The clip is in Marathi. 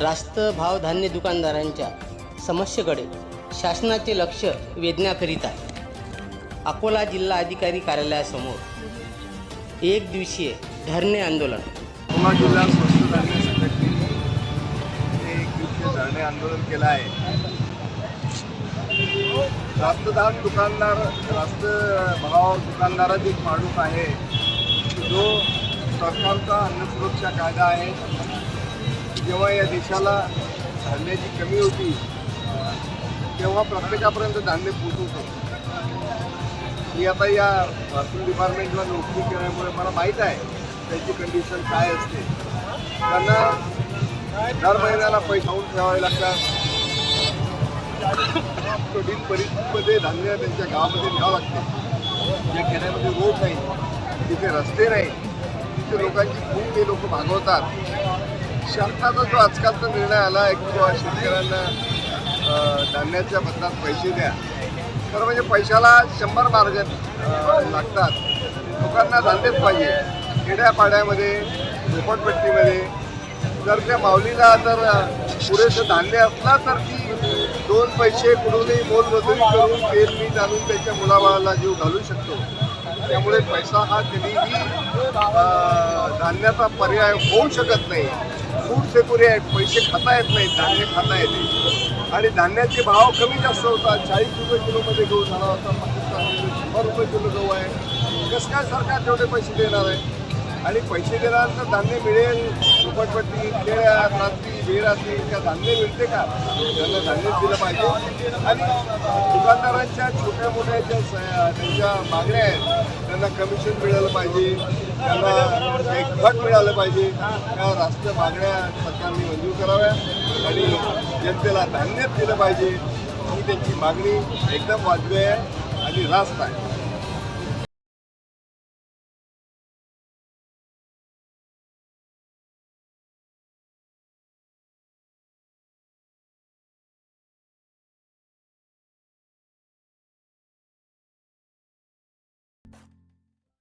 रास्त भाव धान्य दुकानदारांच्या समस्येकडे शासनाचे लक्ष वेधण्याकरिता अकोला जिल्हा अधिकारी कार्यालयासमोर एक दिवसीय धरणे आंदोलन. अकोला जिल्हा स्वस्त धान्य संघटनेने एक दिवसीय धरणे आंदोलन केलं आहे. रास्तदार दुकानदार रास्त भाव दुकानदारात एक माणूस आहे. जो सरकारचा अन्न सुरक्षा कायदा आहे. जेव्हा या देशाला धान्याची कमी होती तेव्हा प्रत्येकापर्यंत धान्य पोचवतो मी आता या महसूल डिपार्टमेंटला नोकरी केल्यामुळे मला माहीत आहे त्याची कंडिशन काय असते. त्यांना दर महिन्याला पैसे ठेवावे लागतात. कठीण परिस्थितीमध्ये धान्य त्यांच्या गावामध्ये न्यावं लागते. ज्या खेड्यामध्ये रोड नाही तिथे रस्ते नाही तिथे लोकांची खूप ते लोक भागवतात. शासनाचा जो आजकालचा निर्णय आला आहे की शेतकऱ्यांना धान्याच्या बदलात पैसे द्या. तर म्हणजे पैशाला शंभर मार्ग लागतात. लोकांना धान्यच पाहिजे खेड्यापाड्यामध्ये झोपडपट्टीमध्ये जर त्या माऊलीला जर पुरेसं धान्य असला तर ती दोन पैसे कुठूनही मोलमजुरी करून तेल मीठ आणून त्याच्या मुलाबाळाला जीव घालू शकतो. त्यामुळे पैसा हा कधीही धान्याचा पर्याय होऊ शकत नाही. फूड सेक्युरी आहेत पैसे खाता येत नाही धान्य खाता येते आणि धान्याचे भाव कमी जास्त होतात. चाळीस रुपये किलोमध्ये गहू झाला होता पाकिस्तानमध्ये शंभर रुपये किलो गहू आहे. कसं काय सरकार तेवढे पैसे देणार आहे? आणि पैसे दिल्यानंतर धान्य मिळेल. झोपडपट्टी खेळ्या रात्री बेरात्री का धान्य मिळते का? त्यांना धान्य दिलं पाहिजे. आणि दुकानदारांच्या छोट्या मोठ्या ज्या स- त्यांच्या मागण्या आहेत त्यांना कमिशन मिळालं पाहिजे. त्यांना घट मिळालं पाहिजे. त्या राष्ट्रीय मागण्या सरकारने मंजूर कराव्या आणि जनतेला धान्य दिलं पाहिजे. ही त्यांची मागणी एकदम वाजवी आहे आणि रास्त आहे.